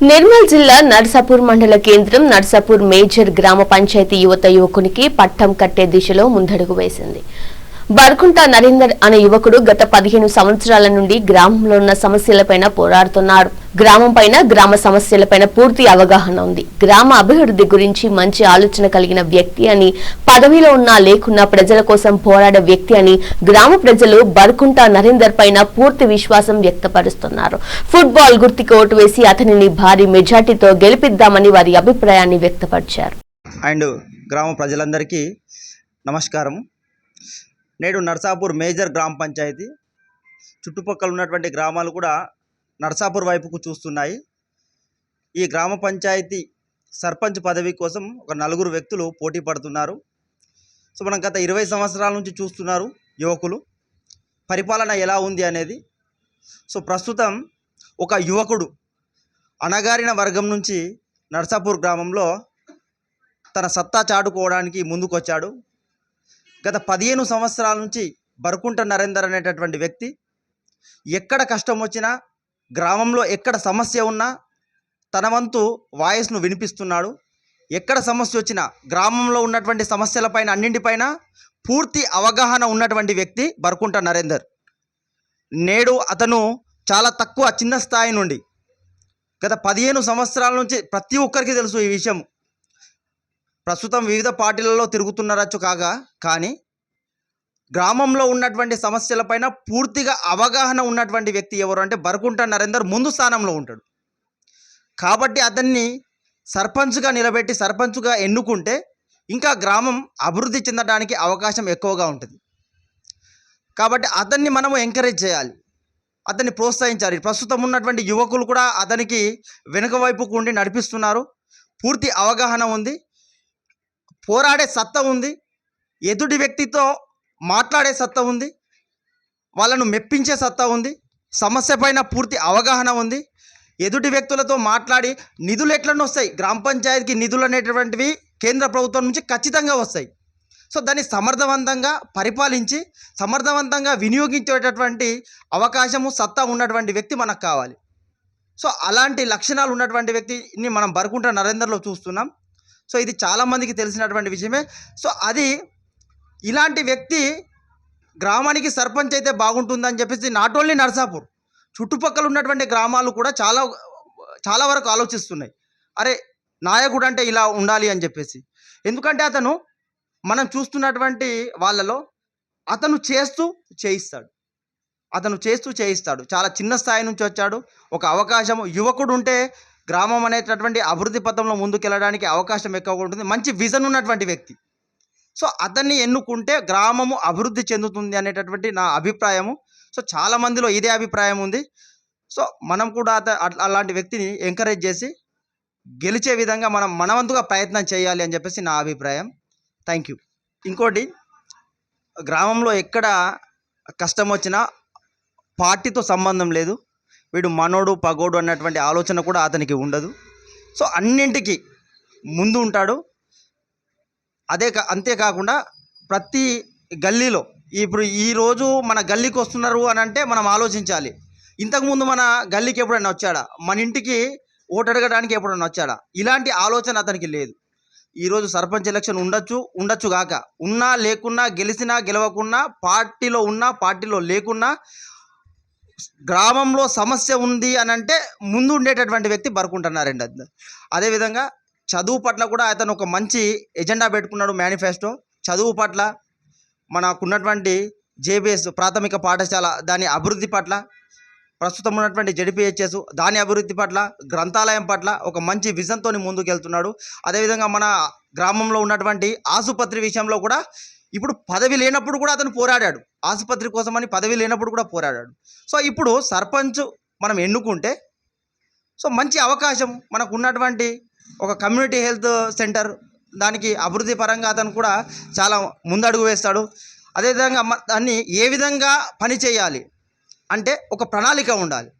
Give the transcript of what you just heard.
నిర్మల్ జిల్లా నర్సాపూర్ మండల కేంద్రం నర్సాపూర్ మేజర్ గ్రామ పంచాయతీ యువత యువకునికి పట్టం కట్టే దిశలో ముందడుగు వేసింది. బర్కుంట నరేందర్ అనే యువకుడు గత పదిహేను సంవత్సరాల నుండి గ్రామంలో ఉన్న సమస్యలపైన పోరాడుతున్నాడు. గ్రామం పైన గ్రామ సమస్యలపైన పూర్తి అవగాహన ఉంది. గ్రామ అభివృద్ధి గురించి మంచి ఆలోచన కలిగిన వ్యక్తి అని పదవిలో ఉన్నా లేకున్నా ప్రజల కోసం పోరాడే వ్యక్తి అని గ్రామ ప్రజలు బర్కుంట నరేందర్ పైన పూర్తి విశ్వాసం వ్యక్తపరుస్తున్నారు. ఫుట్బాల్ గుర్తుకి ఓటు వేసి అతనిని భారీ మెజార్టీతో గెలిపిద్దామని వారి అభిప్రాయాన్ని వ్యక్తపరిచారు. అండ్ గ్రామ ప్రజలందరికీ నమస్కారం. నేడు నర్సాపూర్ మేజర్ గ్రామ పంచాయతీ. చుట్టుపక్కల ఉన్నటువంటి గ్రామాలు కూడా నర్సాపూర్ వైపుకు చూస్తున్నాయి. ఈ గ్రామ పంచాయతీ సర్పంచ్ పదవి కోసం ఒక నలుగురు వ్యక్తులు పోటీ పడుతున్నారు. సో మనం గత ఇరవై సంవత్సరాల నుంచి చూస్తున్నారు యువకులు. పరిపాలన ఎలా ఉంది అనేది. సో ప్రస్తుతం ఒక యువకుడు అణగారిన వర్గం నుంచి నర్సాపూర్ గ్రామంలో తన సత్తా చాటుకోవడానికి ముందుకొచ్చాడు. గత పదిహేను సంవత్సరాల నుంచి బరుకుంట నరేందర్ అనేటటువంటి వ్యక్తి ఎక్కడ కష్టం వచ్చినా గ్రామంలో ఎక్కడ సమస్య ఉన్నా తన వంతు వాయిస్ను వినిపిస్తున్నాడు. ఎక్కడ సమస్య వచ్చినా గ్రామంలో ఉన్నటువంటి సమస్యలపైన అన్నింటిపైన పూర్తి అవగాహన ఉన్నటువంటి వ్యక్తి బరుకుంట నరేందర్. నేడు అతను చాలా తక్కువ చిన్న స్థాయి నుండి గత పదిహేను సంవత్సరాల నుంచి ప్రతి ఒక్కరికి తెలుసు ఈ విషయం. ప్రస్తుతం వివిధ పార్టీలలో తిరుగుతున్నారచ్చు కాగా కానీ గ్రామంలో ఉన్నటువంటి సమస్యలపైన పూర్తిగా అవగాహన ఉన్నటువంటి వ్యక్తి ఎవరు అంటే బరకుంట నరేందర్ ముందు స్థానంలో ఉంటాడు. కాబట్టి అతన్ని సర్పంచ్గా నిలబెట్టి సర్పంచ్గా ఎన్నుకుంటే ఇంకా గ్రామం అభివృద్ధి చెందడానికి అవకాశం ఎక్కువగా ఉంటుంది. కాబట్టి అతన్ని మనము ఎంకరేజ్ చేయాలి. అతన్ని ప్రోత్సహించాలి. ప్రస్తుతం ఉన్నటువంటి యువకులు కూడా అతనికి వెనుక వైపుకు ఉండి నడిపిస్తున్నారు. పూర్తి అవగాహన ఉంది. పోరాడే సత్తా ఉంది. ఎదుటి వ్యక్తితో మాట్లాడే సత్తా ఉంది. వాళ్ళను మెప్పించే సత్తా ఉంది. సమస్య పైన పూర్తి అవగాహన ఉంది. ఎదుటి వ్యక్తులతో మాట్లాడి నిధులు ఎట్లనే వస్తాయి. గ్రామ పంచాయతీకి నిధులు అనేటువంటివి కేంద్ర ప్రభుత్వం నుంచి ఖచ్చితంగా వస్తాయి. సో దాన్ని సమర్థవంతంగా పరిపాలించి సమర్థవంతంగా వినియోగించేటటువంటి అవకాశము సత్తా ఉన్నటువంటి వ్యక్తి మనకు కావాలి. సో అలాంటి లక్షణాలు ఉన్నటువంటి వ్యక్తిని మనం బరుకుంట నరేందర్లో చూస్తున్నాం. సో ఇది చాలామందికి తెలిసినటువంటి విషయమే. సో అది ఇలాంటి వ్యక్తి గ్రామానికి సర్పంచ్ అయితే బాగుంటుందని చెప్పేసి నాట్ ఓన్లీ నర్సాపూర్ చుట్టుపక్కల ఉన్నటువంటి గ్రామాలు కూడా చాలా చాలా వరకు ఆలోచిస్తున్నాయి. అరే నాయకుడు అంటే ఇలా ఉండాలి అని చెప్పేసి. ఎందుకంటే అతను మనం చూస్తున్నటువంటి వాళ్ళలో అతను చేస్తూ చేయిస్తాడు. అతను చేస్తూ చేయిస్తాడు. చాలా చిన్న స్థాయి నుంచి వచ్చాడు. ఒక అవకాశం యువకుడు ఉంటే గ్రామం అనేటటువంటి అభివృద్ధి పథంలో ముందుకెళ్ళడానికి అవకాశం ఎక్కువగా ఉంటుంది. మంచి విజన్ ఉన్నటువంటి వ్యక్తి. సో అతన్ని ఎన్నుకుంటే గ్రామము అభివృద్ధి చెందుతుంది అనేటటువంటి నా అభిప్రాయము. సో చాలా మందిలో ఇదే అభిప్రాయం ఉంది. సో మనం కూడా అట్లా- అలాంటి వ్యక్తిని ఎంకరేజ్ చేసి గెలిచే విధంగా మనం మనవంతుగా ప్రయత్నం చేయాలి అని చెప్పేసి నా అభిప్రాయం. థ్యాంక్ యూ ఇంకోటి గ్రామంలో ఎక్కడ కష్టం వచ్చినా పార్టీతో సంబంధం లేదు. వీడు మనోడు పగోడు అన్నటువంటి ఆలోచన కూడా అతనికి ఉండదు. సో అన్నింటికి ముందు ఉంటాడు. అదే కా అంతేకాకుండా ప్రతి గల్లీలో ఇప్పుడు ఈరోజు మన గల్లీకి వస్తున్నారు అని అంటే మనం ఆలోచించాలి. ఇంతకుముందు మన గల్లీకి ఎప్పుడైనా వచ్చాడా? మన ఇంటికి ఓటు అడగడానికి ఎప్పుడైనా వచ్చాడా? ఇలాంటి ఆలోచన అతనికి లేదు. ఈరోజు సర్పంచ్ ఎలక్షన్ ఉండొచ్చు ఉండొచ్చు కాక. ఉన్నా లేకున్నా గెలిచినా గెలవకున్నా పార్టీలో ఉన్నా పార్టీలో లేకున్నా గ్రామంలో సమస్య ఉంది అని అంటే ముందు ఉండేటటువంటి వ్యక్తి బరుకుంటున్నారండి అది. అదేవిధంగా చదువు పట్ల కూడా అతను ఒక మంచి ఎజెండా పెట్టుకున్నాడు మేనిఫెస్టో. చదువు పట్ల మనకున్నటువంటి జేబీఎస్ ప్రాథమిక పాఠశాల దాని అభివృద్ధి పట్ల ప్రస్తుతం ఉన్నటువంటి జడిపిహెచ్ఎస్ దాని అభివృద్ధి పట్ల గ్రంథాలయం పట్ల ఒక మంచి విజన్తో ముందుకెళ్తున్నాడు. అదేవిధంగా మన గ్రామంలో ఉన్నటువంటి ఆసుపత్రి విషయంలో కూడా ఇప్పుడు పదవి లేనప్పుడు కూడా అతను పోరాడాడు. ఆసుపత్రి కోసమని పదవి లేనప్పుడు కూడా పోరాడాడు. సో ఇప్పుడు సర్పంచ్ మనం ఎన్నుకుంటే సో మంచి అవకాశం మనకు ఉన్నటువంటి ఒక కమ్యూనిటీ హెల్త్ సెంటర్ దానికి అభివృద్ధి పరంగా అతను కూడా చాలా ముందడుగు వేస్తాడు. అదేవిధంగా మ- దాన్ని ఏ విధంగా పని చేయాలి అంటే ఒక ప్రణాళిక ఉండాలి.